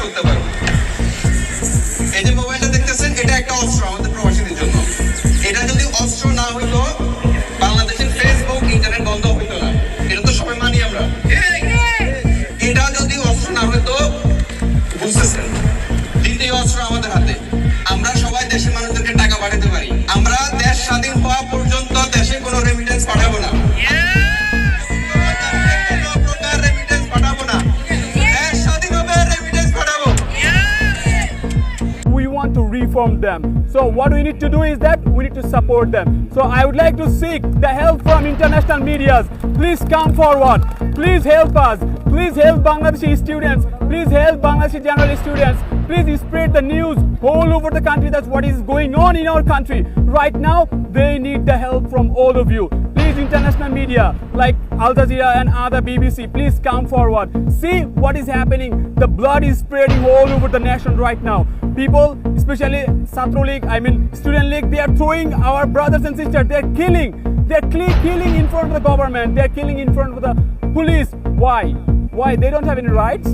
করতে পারবে। এই যে মোবাইলটা দেখতেছেন, এটা একটা অস্ত্র আমাদের প্রবাসীদের জন্য। এটা যদি অস্ত্র না হইতো, বাংলাদেশের ফেসবুক ইন্টারনেট বন্ধ হইতো না। এটা তো সবাই মানি আমরা। এটা যদি অস্ত্র না হইতো, বুঝতেছেন? দ্বিতীয় অস্ত্র আমাদের হাতে। আমরা সবাই দেশের মানুষদেরকে টাকা পাঠাতে পারি। আমরা reform them. So what we need to do is that we need to support them. So I would like to seek the help from international medias. Please come forward. Please help us. Please help Bangladeshi students. Please help Bangladeshi general students. Please spread the news all over the country. That's what is going on in our country. Right now, they need the help from all of you. International media like Al Jazeera and other BBC, please come forward. See what is happening. The blood is spreading all over the nation right now. People, especially Satro League, I mean Student League, they are throwing our brothers and sisters. They are killing. They are killing in front of the government. They are killing in front of the police. Why? Why? They don't have any rights.